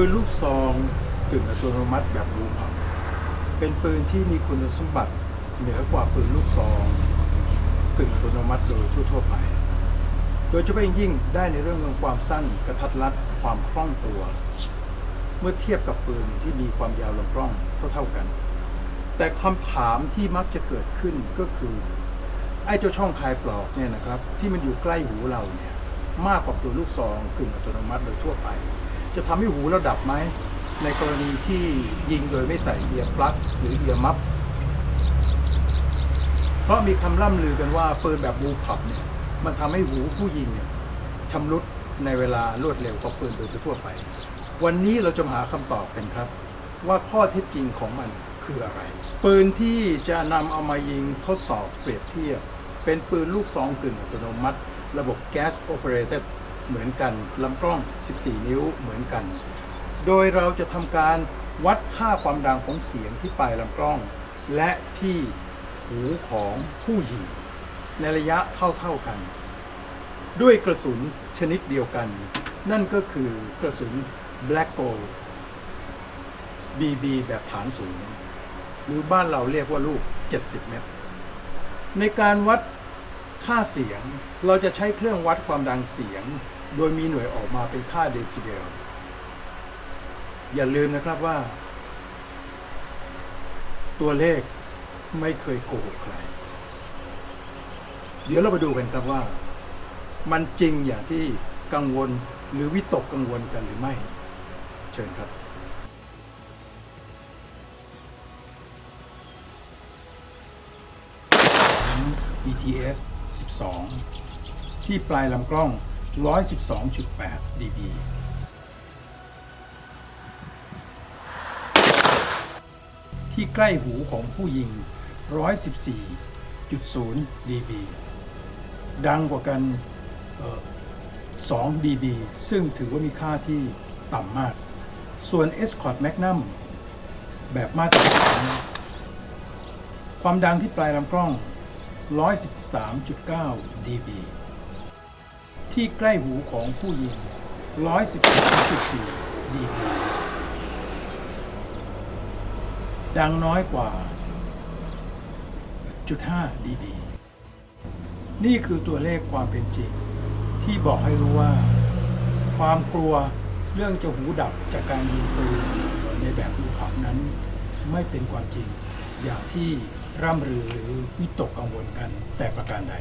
ปืนลูกซองกึ่งอัตโนมัติแบบบูพับเป็นปืนที่มีคุณสมบัติเหนือกว่าปืนลูกซองกึ่งอัตโนมัติโดยทั่วๆไป โดยเฉพาะอย่างยิ่งได้ในเรื่องของความสั้นกระทัดรัดความคล่องตัว เมื่อเทียบกับปืนที่มีความยาวลำกล้องเท่า ๆกัน แต่คำถามที่มักจะเกิดขึ้นก็คือ ไอ้เจ้าช่องคลายปลอกเนี่ยนะครับ ที่มันอยู่ใกล้หูเราเนี่ยมากกว่าปืนลูกซองกึ่งอัตโนมัติโดยทั่วไป จะทำให้หูเราดับไหม ในกรณีที่ยิงโดยไม่ใส่เอียร์ปลั๊กหรือเอียร์มัฟเพราะมีคำล่ำลือกันว่าปืนแบบบูพับเนี่ยมันทำให้หูผู้ยิงเนี่ยชำรุดในเวลารวดเร็วกว่าปืนโดยทั่วไป วันนี้เราจะมาหาคำตอบกันครับ ว่าข้อเท็จจริงของมันคืออะไร ปืนที่จะนำเอามายิงทดสอบเปรียบเทียบ เป็นปืนลูกซองกึ่งอัตโนมัติ ระบบ Gas Operated เหมือนกันลำกล้อง 14 นิ้วเหมือนกัน โดยเราจะทำการวัดค่าความดังของเสียงที่ปลายลำกล้อง และที่หูของผู้ยิงในระยะเท่าๆกัน ด้วยกระสุนชนิดเดียวกัน นั่นก็คือกระสุน Black Gold BB แบบฐานสูง หรือบ้านเราเรียกว่าลูก 70 เมตร ในการวัด ค่าเสียงเราจะใช้เครื่องวัดความดังเสียง โดยมีหน่วยออกมาเป็นค่าเดซิเบล อย่าลืมนะครับว่า ตัวเลขไม่เคยโกหกใคร เดี๋ยวเราไปดูกันครับว่า มันจริงอย่างที่กังวลหรือวิตกกังวลกันหรือไม่ เชิญครับ BTS 12 ที่ปลายลำกล้อง 112.8 dB ที่ใกล้หูของผู้ยิง 114.0 dB ดังกว่ากัน2 dB ซึ่งถือว่ามีค่าที่ต่ำมาก ส่วน Escort Magnum แบบมาตรฐานความดังที่ปลายลำกล้อง 113.9 dB ที่ใกล้หูของผู้ยิง 113.4 dB ดังน้อยกว่า0.5 dB นี่คือตัวเลขความเป็นจริง ที่บอกให้รู้ว่า ความกลัวเรื่องจะหูดับจากการยิงปืนในแบบลูกผับนั้น ไม่เป็นความจริงอย่างที่ ร่ำรือหรือวิตกกังวลกันแต่ประการใด